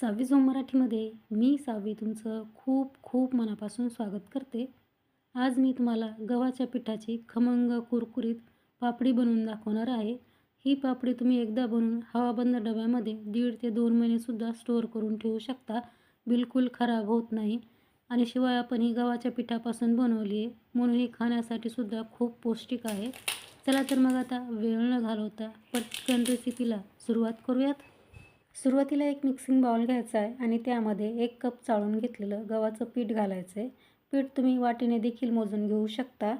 सहावी झोन मराठीमध्ये मी सावी तुमचं खूप खूप मनापासून स्वागत करते. आज मी तुम्हाला गव्हाच्या पिठाची खमंग कुरकुरीत पापडी बनवून दाखवणार आहे. ही पापडी तुम्ही एकदा बनवून हवाबंद डब्यामध्ये दीड ते दोन महिनेसुद्धा स्टोअर करून ठेवू शकता. बिलकुल खराब होत नाही. आणि शिवाय आपण ही गव्हाच्या पिठापासून बनवली आहे. म्हणून ही खाण्यासाठी सुद्धा खूप पौष्टिक आहे. चला तर मग आता वेळ न घालवता पटकन रेसिपीला सुरुवात करूयात. सुरुवातीला एक मिक्सिंग बाउल घ्यायचा आहे आणि त्यामध्ये एक कप चाळून घेतलेलं गव्हाचं पीठ घालायचं आहे. पीठ तुम्ही वाटीने देखील मोजून घेऊ शकता.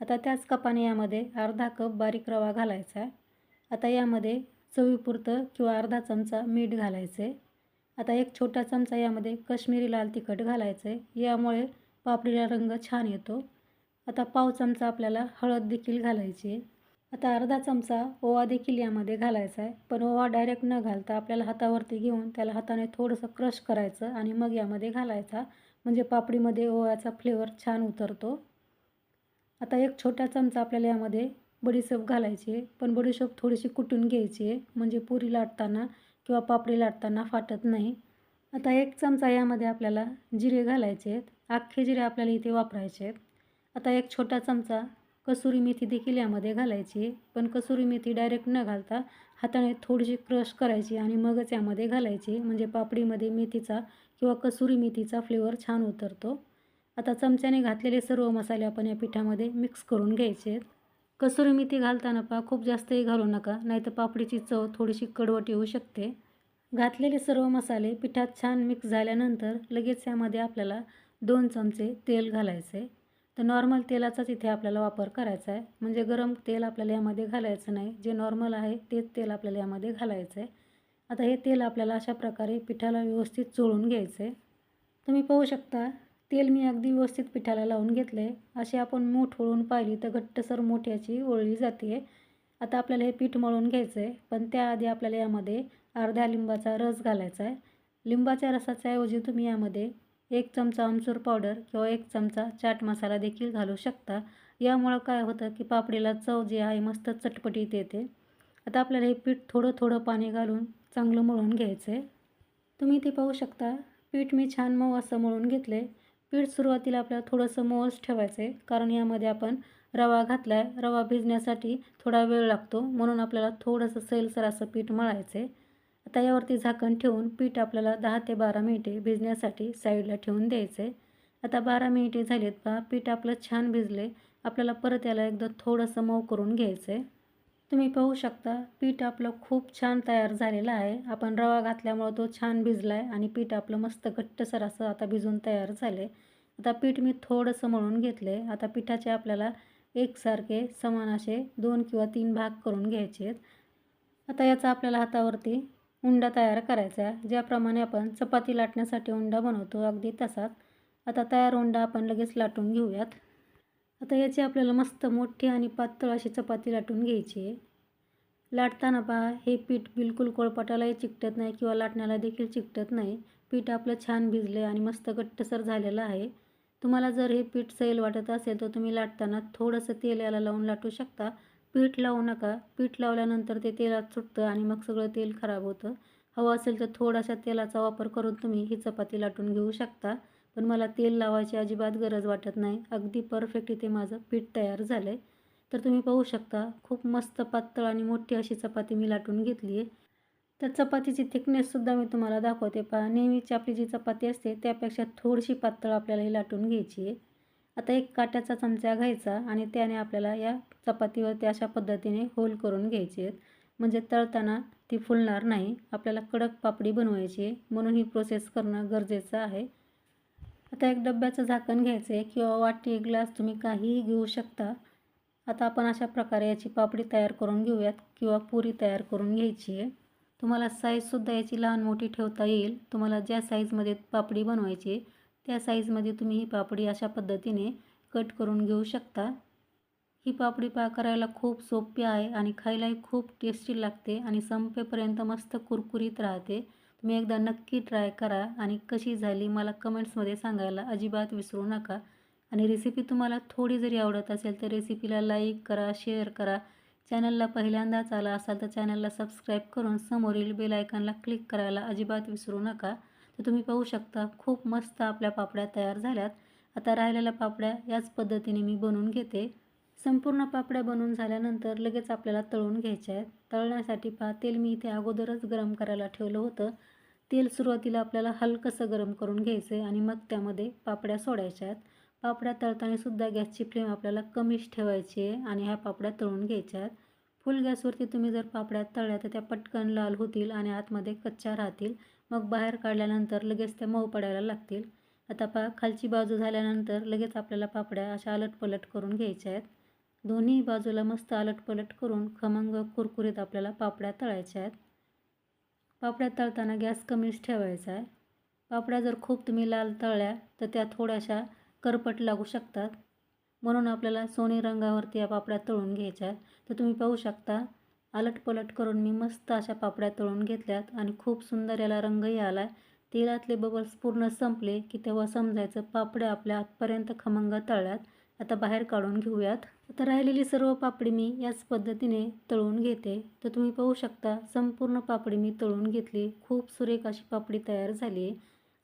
आता त्याच कपाने यामध्ये अर्धा कप बारीक रवा घालायचा आहे. आता यामध्ये चवीपुरतं किंवा अर्धा चमचा मीठ घालायचं आहे. आता एक छोटा चमचा यामध्ये कश्मीरी लाल तिखट घालायचं आहे. यामुळे पापडीला रंग छान येतो. आता पाव चमचा आपल्याला हळद देखील घालायची आहे. आता अर्धा चमचा ओवा देखील यामध्ये घालायचा आहे. पण ओवा डायरेक्ट न घालता आपल्याला हातावरती घेऊन त्याला हाताने थोडंसं क्रश करायचं आणि मग यामध्ये घालायचा. म्हणजे पापडीमध्ये ओव्याचा फ्लेवर छान उतरतो. आता एक छोटा चमचा आपल्याला यामध्ये बडीशेप घालायची आहे. पण बडीशेप थोडीशी कुटून घ्यायची आहे. म्हणजे पुरी लाटताना किंवा पापडी लाटताना फाटत नाही. आता एक चमचा यामध्ये आपल्याला जिरे घालायचे आहेत. अख्खे जिरे आपल्याला इथे वापरायचे आहेत. आता एक छोटा चमचा कसुरी मेथी देखील यामध्ये घालायची. पण कसुरी मेथी डायरेक्ट न घालता हाताने थोडीशी क्रश करायची आणि मगच यामध्ये घालायची. म्हणजे पापडीमध्ये मेथीचा किंवा कसुरी मेथीचा फ्लेवर छान उतरतो. आता चमच्याने घातलेले सर्व मसाले आपण या पिठामध्ये मिक्स करून घ्यायचे. आहेत कसुरी मेथी घालताना पा खूप जास्तही घालू नका नाहीतर पापडीची चव थोडीशी कडवट येऊ शकते. घातलेले सर्व मसाले पिठात छान मिक्स झाल्यानंतर लगेच यामध्ये आपल्याला दोन चमचे तेल घालायचे. तर नॉर्मल तेलाचाच इथे आपल्याला वापर करायचा आहे. म्हणजे गरम तेल आपल्याला यामध्ये घालायचं नाही. जे नॉर्मल आहे तेच तेल आपल्याला यामध्ये घालायचं आहे. आता हे तेल आपल्याला अशा प्रकारे पिठाला व्यवस्थित चोळून घ्यायचं आहे. तुम्ही पाहू शकता तेल मी अगदी व्यवस्थित पिठाला लावून घेतलं आहे अशी आपण मूठ वळून पाहिली तर घट्टसर मोठ्याची ओळली जाते आता आपल्याला हे पीठ मळून घ्यायचं आहे पण त्याआधी आपल्याला यामध्ये अर्ध्या लिंबाचा रस घालायचा आहे. लिंबाच्या रसाच्या ऐवजी तुम्ही यामध्ये एक चमचा आमचूर पावडर किंवा एक चमचा चाट मसाला देखील घालू शकता. यामुळं काय होतं की पापडीला चव जी आहे मस्त चटपटीत येते. आता आपल्याला हे पीठ थोडं थोडं पाणी घालून चांगलं मळून घ्यायचं आहे तुम्ही ते पाहू शकता. पीठ मी छान मऊ असं मळून घेतलं आहे पीठ सुरुवातीला आपल्याला थोडंसं मऊच ठेवायचं आहे कारण यामध्ये आपण रवा घातला आहे रवा भिजण्यासाठी थोडा वेळ लागतो म्हणून आपल्याला थोडंसं सैलसर असं पीठ मळायचं आहे आता यावरती झाकण ठेवून पीठ आपल्याला दहा ते बारा मिनिटे भिजण्यासाठी साईडला ठेवून द्यायचं. आहे आता बारा मिनिटे झालीत पहा पीठ आपलं छान भिजले. आपल्याला परत याला एकदा थोडंसं मऊ करून घ्यायचं आहे तुम्ही पाहू शकता पीठ आपलं खूप छान तयार झालेलं आहे. आपण रवा घातल्यामुळं तो छान भिजला आहे आणि पीठ आपलं मस्त घट्टसर असं आता भिजून तयार झाले आता पीठ मी थोडंसं मळून घेतलं आहे आता पिठाचे आपल्याला एकसारखे समान असे दोन किंवा तीन भाग करून घ्यायचे आहेत आता याचा आपल्याला हातावरती उंडा तयार करायचा आहे. ज्याप्रमाणे आपण चपाती लाटण्यासाठी उंडा बनवतो अगदी तसाच. आता तयार उंडा आपण लगेच लाटून घेऊयात. आता याची आपल्याला मस्त मोठी आणि पातळ अशी चपाती लाटून घ्यायची आहे. लाटताना पहा हे पीठ बिलकुल कोळपाटालाही चिकटत नाही किंवा लाटण्याला देखील चिकटत नाही. पीठ आपलं छान भिजले आणि मस्त घट्टसर झालेलं आहे. तुम्हाला जर हे पीठ सैल वाटत असेल तर तुम्ही लाटताना थोडंसं तेल याला लावून लाटू शकता. पीठ लावू नका. पीठ लावल्यानंतर ते तेलात सुटतं आणि मग सगळं तेल खराब होतं. हवं असेल तर थोडासा तेलाचा वापर करून तुम्ही ही चपाती लाटून घेऊ शकता. पण मला तेल लावायची अजिबात गरज वाटत नाही. अगदी परफेक्ट इथे माझं पीठ तयार झालं आहे तर तुम्ही पाहू शकता खूप मस्त पातळ आणि मोठी अशी चपाती मी लाटून घेतली आहे. तर चपातीची थिकनेससुद्धा मी तुम्हाला दाखवते. पहा नेहमीची आपली जी चपाती असते त्यापेक्षा थोडीशी पातळ आपल्याला ही लाटून घ्यायची आहे. आता एक काट्याचा चमचा घ्यायचा आणि त्याने आपल्याला या चपातीवरती अशा पद्धतीने होल करून घ्यायचे आहेत. म्हणजे तळताना ती फुलणार नाही. आपल्याला कडक पापडी बनवायची आहे. म्हणून ही प्रोसेस करणं गरजेचं आहे. आता एक डब्याचं झाकण घ्यायचं आहे किंवा वाटी ग्लास तुम्ही काहीही घेऊ शकता. आता आपण अशा प्रकारे याची पापडी तयार करून घेऊयात किंवा पुरी तयार करून घ्यायची आहे. तुम्हाला साईजसुद्धा याची लहान मोठी ठेवता येईल. तुम्हाला ज्या साईजमध्ये पापडी बनवायची आहे त्या साईजमध्ये तुम्ही ही पापडी अशा पद्धतीने कट करून घेऊ शकता. ही पापडी पा करायला खूप सोपी आहे आणि खायलाही खूप टेस्टी लागते आणि संपेपर्यंत मस्त कुरकुरीत राहते. तुम्ही एकदा नक्की ट्राय करा आणि कशी झाली मला कमेंट्समध्ये सांगायला अजिबात विसरू नका. आणि रेसिपी तुम्हाला थोडी जरी आवडत असेल तर रेसिपीला लाईक करा शेअर करा. चॅनलला पहिल्यांदाच आला असाल तर चॅनलला सबस्क्राईब करून समोरील बेल आयकॉनला क्लिक करायला अजिबात विसरू नका. तर तुम्ही पाहू शकता खूप मस्त आपल्या पापड्या तयार झाल्यात. आता राहिलेल्या पापड्या याच पद्धतीने मी बनवून घेते. संपूर्ण पापड्या बनवून झाल्यानंतर लगेच आपल्याला तळून घ्यायच्या आहेत. तळण्यासाठी पहा तेल मी इथे अगोदरच गरम करायला ठेवलं होतं. तेल सुरुवातीला आपल्याला हलकंसं गरम करून घ्यायचं आहे आणि मग त्यामध्ये पापड्या सोडायच्या आहेत. पापड्या तळताना सुद्धा गॅसची फ्लेम आपल्याला कमीच ठेवायची आहे आणि ह्या पापड्या तळून घ्यायच्या आहेत. फुल गॅसवरती तुम्ही जर पापड्या तळल्या तर त्या पटकन लाल होतील आणि आतमध्ये कच्च्या राहतील. मग बाहेर काढल्यानंतर लगेच त्या मऊ पडायला लागतील. आता पा खालची बाजू झाल्यानंतर लगेच आपल्याला पापड्या अशा अलटपलट करून घ्यायच्या आहेत. दोन्ही बाजूला मस्त अलटपलट करून खमंग कुरकुरीत आपल्याला पापड्या तळायच्या आहेत. पापड्या तळताना गॅस कमीच ठेवायचा आहे. पापड्या जर खूप तुम्ही लाल तळल्या तर त्या थोड्याशा करपट लागू शकतात. म्हणून आपल्याला सोने रंगावरती या पापड्या तळून घ्यायच्या तर तुम्ही पाहू शकता आलटपलट करून मी मस्त अशा पापड्या तळून घेतल्यात आणि खूप सुंदर याला रंगही आला तेलातले बबल्स पूर्ण संपले की तेव्हा समजायचं पापड्या आपल्या आतपर्यंत खमंग तळल्यात. आता बाहेर काढून घेऊयात. आता राहिलेली सर्व पापडी मी याच पद्धतीने तळून घेते. तर तुम्ही पाहू शकता संपूर्ण पापडी मी तळून घेतली. खूप सुरेख अशी पापडी तयार झाली आहे.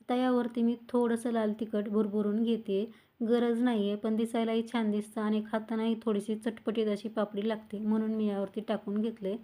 आता यावरती मी थोडंसं लाल तिखट भुरभुरून घेते. गरज नाही आहे पण दिसायलाही छान दिसतं आणि खातानाही थोडीशी चटपटीत अशी पापडी लागते म्हणून मी यावरती टाकून घेतले.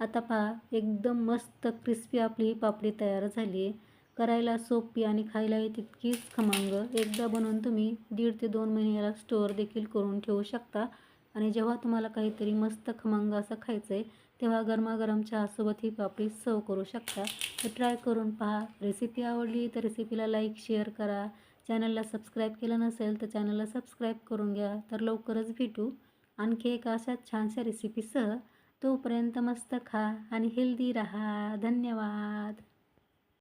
आता पहा एकदम मस्त क्रिस्पी आपली ही पापडी तयार झाली आहे करायला सोपी आणि खायलाही तितकीच खमंग. एकदा बनवून तुम्ही दीड ते दोन महिने याला स्टोअर देखील करून ठेवू शकता. आणि जेव्हा तुम्हाला काहीतरी मस्त खमंग असं खायचं आहे तेव्हा गरमागरम चहासोबत ही पापडी सर्व करू शकता. तर ट्राय करून पहा. रेसिपी आवडली तर रेसिपीला लाईक शेअर करा. चॅनलला सबस्क्राईब केलं नसेल तर चॅनलला सबस्क्राईब करून घ्या. तर लवकरच भेटू आणखी एका अशा छानशा रेसिपीसह तोपर्यंत मस्त खा आणि हेल्दी राहा. धन्यवाद.